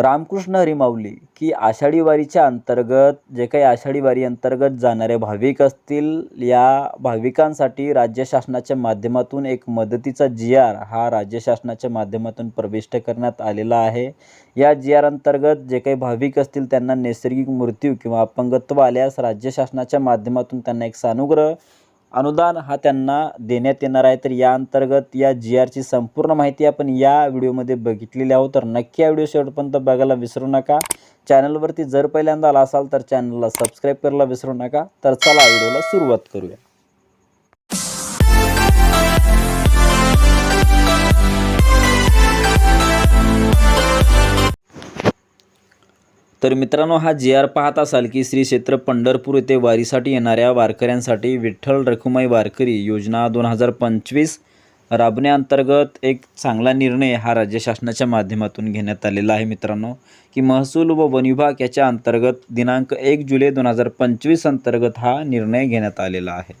रामकृष्ण हरी की आषाढी वारीच्या अंतर्गत जे काही आषाढी वारी अंतर्गत जाणारे भाविक असतील या भाविकांसाठी राज्य शासनाच्या माध्यमातून एक मदतीचा जी आर हा राज्य शासनाच्या माध्यमातून प्रविष्ट करण्यात आलेला आहे. या जी आर अंतर्गत जे काही भाविक असतील त्यांना नैसर्गिक मृत्यू किंवा अपंगत्व आल्यास राज्य शासनाच्या माध्यमातून त्यांना एक सानुग्रह अनुदान हा त्यांना देण्यात येणार आहे. तर या अंतर्गत या जी आरची संपूर्ण माहिती आपण या व्हिडिओमध्ये बघितलेली आहोत. तर नक्की या व्हिडिओ शेवटपर्यंत बघायला विसरू नका. चॅनलवरती जर पहिल्यांदा आला असाल तर चॅनलला सबस्क्राईब करायला विसरू नका. तर चला व्हिडिओला सुरुवात करूया. तर मित्रांनो हा जी आर पाहत असाल की श्री क्षेत्र पंढरपूर येथे वारीसाठी येणाऱ्या वारकऱ्यांसाठी विठ्ठल रखुमाई वारकरी योजना दोन हजार पंचवीस राबण्याअंतर्गत एक चांगला निर्णय हा राज्य शासनाच्या माध्यमातून घेण्यात आलेला आहे मित्रांनो. की महसूल व वन विभाग याच्या अंतर्गत दिनांक एक जुलै दोन हजार पंचवीस अंतर्गत हा निर्णय घेण्यात आलेला आहे.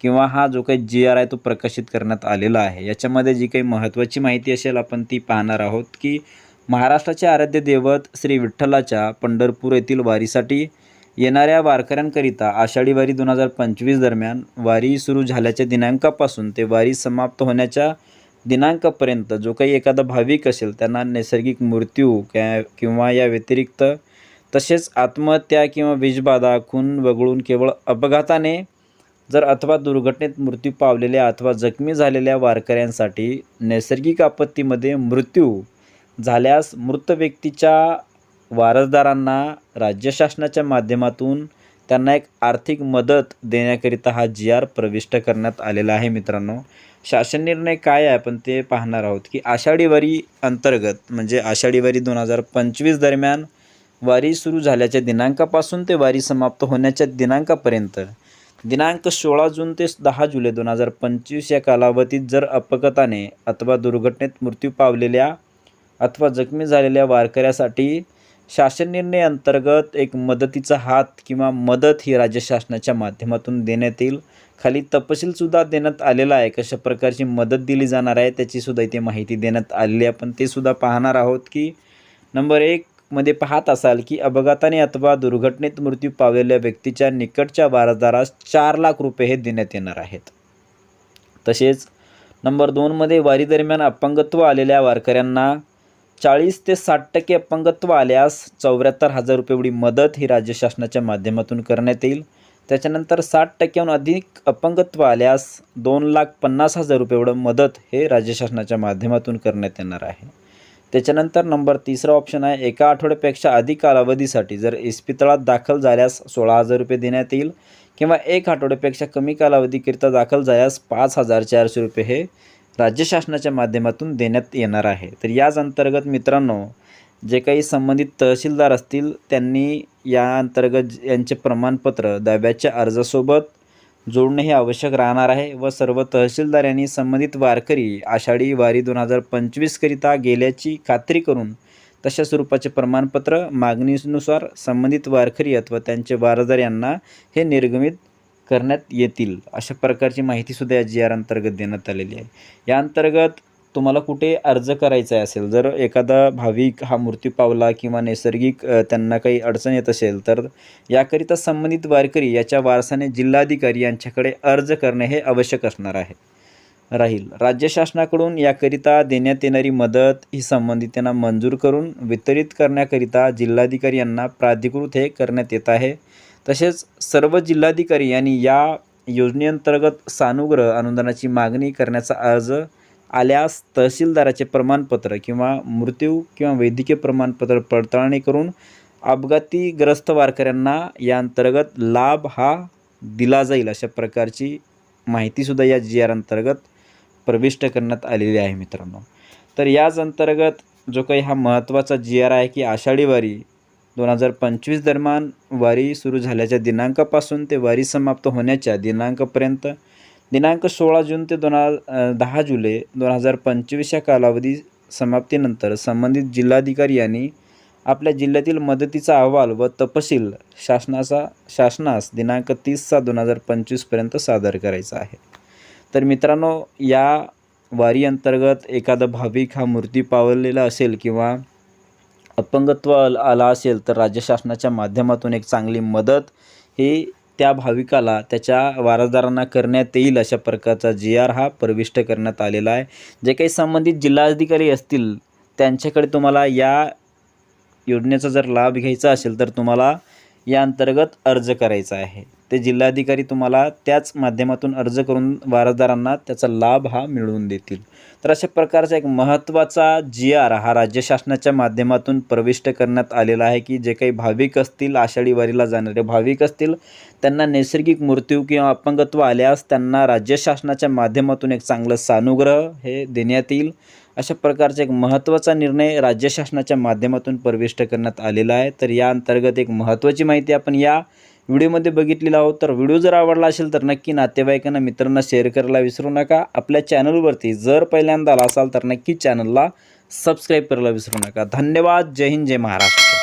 किंवा हा जो काही जी आर आहे तो प्रकाशित करण्यात आलेला आहे. याच्यामध्ये जी काही महत्त्वाची माहिती असेल आपण ती पाहणार आहोत की महाराष्ट्राचे आराध्य दैवत श्री विठ्ठलाच्या पंढरपूर येथील वारीसाठी येणाऱ्या वारकऱ्यांकरिता आषाढी वारी दोन हजार पंचवीस दरम्यान वारी सुरू झाल्याच्या दिनांकापासून ते वारी समाप्त होण्याच्या दिनांकापर्यंत जो काही एखादा भाविक असेल त्यांना नैसर्गिक मृत्यू कॅ किंवा या व्यतिरिक्त तसेच आत्महत्या किंवा विषबाधा खून वगळून केवळ अपघाताने जर अथवा दुर्घटनेत मृत्यू पावलेल्या अथवा जखमी झालेल्या वारकऱ्यांसाठी नैसर्गिक आपत्तीमध्ये मृत्यू झाल्यास मृत व्यक्तीच्या वारसदारांना राज्य शासनाच्या माध्यमातून त्यांना एक आर्थिक मदत देण्याकरिता हा जी आर प्रविष्ट करण्यात आलेला आहे मित्रांनो. शासन निर्णय काय आहे आपण ते पाहणार आहोत की आषाढी वारी अंतर्गत म्हणजे आषाढी वारी दोन हजार पंचवीस दरम्यान वारी सुरू झाल्याच्या दिनांकापासून ते वारी समाप्त होण्याच्या दिनांकापर्यंत दिनांक सोळा जून ते दहा जुलै दोन हजार पंचवीस या कालावधीत जर अपघाताने अथवा दुर्घटनेत मृत्यू पावलेल्या अथवा जखमी झालेल्या वारकऱ्यासाठी शासन निर्णय अंतर्गत एक मदतीचा हात किंवा मदत ही राज्य शासनाच्या माध्यमातून देण्यात येईल. खाली तपशीलसुद्धा देण्यात आलेला आहे. कशा प्रकारची मदत दिली जाणार आहे त्याचीसुद्धा इथे माहिती देण्यात आलेली आहे. आपण ते सुद्धा पाहणार आहोत की नंबर एक मध्ये पाहत असाल की अपघाताने अथवा दुर्घटनेत मृत्यू पावलेल्या व्यक्तीच्या निकटच्या वारसदारास चार लाख रुपये हे देण्यात येणार आहेत. तसेच नंबर दोनमध्ये वारीदरम्यान अपंगत्व आलेल्या वारकऱ्यांना चाळीस ते साठ टक्के अपंगत्व आल्यास चौऱ्याहत्तर हजार रुपये एवढी मदत ही राज्य शासनाच्या माध्यमातून करण्यात येईल. त्याच्यानंतर साठ टक्क्याहून अधिक अपंगत्व आल्यास दोन लाख पन्नास हजार रुपये एवढं मदत हे राज्य शासनाच्या माध्यमातून करण्यात येणार आहे. त्याच्यानंतर नंबर तिसरा ऑप्शन आहे एका आठवड्यापेक्षा अधिक कालावधीसाठी जर इस्पितळात दाखल झाल्यास सोळा हजार रुपये देण्यात येईल किंवा एक आठवड्यापेक्षा कमी कालावधीकरिता दाखल झाल्यास पाच हजार चारशे रुपये हे राज्य शासनाच्या माध्यमातून देण्यात येणार आहे. तर याच अंतर्गत मित्रांनो जे काही संबंधित तहसीलदार असतील त्यांनी या अंतर्गत यांचे प्रमाणपत्र दाव्याच्या अर्जासोबत जोडणे हे आवश्यक राहणार आहे व सर्व तहसीलदार यांनी संबंधित वारकरी आषाढी वारी दोन हजार पंचवीसकरिता गेल्याची खात्री करून तशा स्वरूपाचे प्रमाणपत्र मागणीनुसार संबंधित वारकरी अथवा त्यांचे वारसदार यांना हे निर्गमित करण्यात येतील अशा प्रकारची माहितीसुद्धा या जी आर अंतर्गत देण्यात आलेली आहे. या अंतर्गत तुम्हाला कुठे अर्ज करायचा असेल जर एखादा भाविक हा मृत्यू पावला किंवा नैसर्गिक त्यांना काही अडचण येत असेल तर याकरिता संबंधित वारकरी याच्या वारसाने जिल्हाधिकारी यांच्याकडे अर्ज करणे हे आवश्यक असणार आहे. राहील. राज्य शासनाकडून याकरिता देण्यात येणारी मदत ही संबंधितांना मंजूर करून वितरित करण्याकरिता जिल्हाधिकारी यांना प्राधिकृत हे करण्यात येत आहे. तसेच सर्व जिल्हाधिकारी यांनी या योजनेअंतर्गत सानुग्रह अनुदानाची मागणी करण्याचा अर्ज आल्यास तहसीलदाराचे प्रमाणपत्र किंवा मृत्यू किंवा वैद्यकीय प्रमाणपत्र पडताळणी करून अपघातीग्रस्त वारकऱ्यांना या अंतर्गत लाभ हा दिला जाईल अशा प्रकारची माहितीसुद्धा या जी आर अंतर्गत प्रविष्ट करण्यात आलेली आहे मित्रांनो. तर याच अंतर्गत जो काही हा महत्त्वाचा जी आर आहे की आषाढी वारी दोन हजार पंचवीस दरम्यान वारी सुरू झाल्याच्या दिनांकापासून ते वारी समाप्त होण्याच्या दिनांकापर्यंत दिनांक सोळा जून ते दोन हजार दहा जुलै दोन हजार पंचवीस या कालावधी समाप्तीनंतर संबंधित जिल्हाधिकारी यांनी आपल्या जिल्ह्यातील मदतीचा अहवाल व तपशील शासनाचा शासनास दिनांक तीस सात दोन हजार पंचवीसपर्यंत सादर करायचा आहे. तर मित्रांनो या वारी अंतर्गत एखादा भाविक हा मृत्यू पावलेला असेल किंवा अपंगत्व आला असेल तर राज्य शासनाच्या माध्यमातून एक चांगली मदत ही त्या भाविकाला त्याच्या वारसदारांना करण्यात येईल अशा प्रकारचा जी आर हा प्रविष्ट करण्यात आलेला आहे. जे काही संबंधित जिल्हाधिकारी असतील त्यांच्याकडे तुम्हाला या योजनेचा जर लाभ घ्यायचा असेल तर तुम्हाला या अंतर्गत अर्ज करायचा आहे. ते जिल्हाधिकारी तुम्हाला त्याच माध्यमातून अर्ज करून वारसदारांना त्याचा लाभ हा मिळवून देतील. तर अशा प्रकारचा एक महत्त्वाचा जी आर हा राज्य शासनाच्या माध्यमातून प्रविष्ट करण्यात आलेला आहे की जे काही भाविक असतील आषाढी वारीला जाणारे भाविक असतील त्यांना नैसर्गिक मृत्यू किंवा अपंगत्व आल्यास त्यांना राज्य शासनाच्या माध्यमातून एक चांगलं सानुग्रह हे देण्यात येईल. अशा प्रकारचा एक महत्त्वाचा निर्णय राज्य शासनाच्या माध्यमातून प्रविष्ट करण्यात आलेला आहे. तर या अंतर्गत एक महत्त्वाची माहिती आपण या व्हिडिओमध्ये बघितलेला आहोत तर व्हिडिओ जर आवडला असेल तर नक्की नातेवाईकांना मित्रांना शेअर करायला विसरू नका. आपल्या चॅनलवरती जर पहिल्यांदा आला असाल तर नक्की चॅनलला सबस्क्राईब करायला विसरू नका. धन्यवाद. जय हिंद जय महाराष्ट्र.